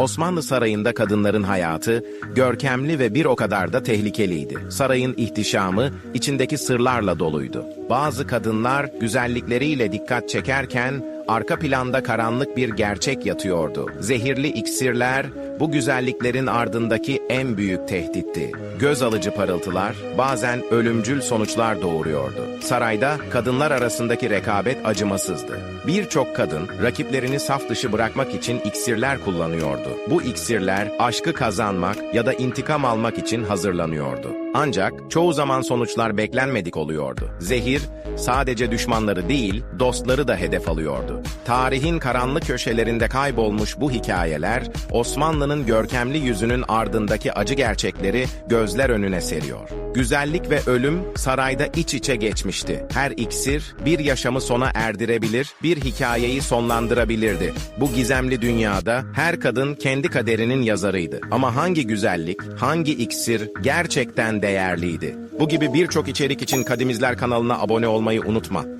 Osmanlı sarayında kadınların hayatı görkemli ve bir o kadar da tehlikeliydi. Sarayın ihtişamı içindeki sırlarla doluydu. Bazı kadınlar güzellikleriyle dikkat çekerken arka planda karanlık bir gerçek yatıyordu. Zehirli iksirler bu güzelliklerin ardındaki en büyük tehditti. Göz alıcı parıltılar bazen ölümcül sonuçlar doğuruyordu. Sarayda kadınlar arasındaki rekabet acımasızdı. Birçok kadın rakiplerini saf dışı bırakmak için iksirler kullanıyordu. Bu iksirler aşkı kazanmak ya da intikam almak için hazırlanıyordu. Ancak çoğu zaman sonuçlar beklenmedik oluyordu. Zehir sadece düşmanları değil, dostları da hedef alıyordu. Tarihin karanlık köşelerinde kaybolmuş bu hikayeler, Osmanlı'nın görkemli yüzünün ardındaki acı gerçekleri gözler önüne seriyor. Güzellik ve ölüm sarayda iç içe geçmişti. Her iksir bir yaşamı sona erdirebilir, bir hikayeyi sonlandırabilirdi. Bu gizemli dünyada her kadın kendi kaderinin yazarıydı. Ama hangi güzellik, hangi iksir gerçekten değerliydi? Bu gibi birçok içerik için Kadimizler kanalına abone olmayı unutma.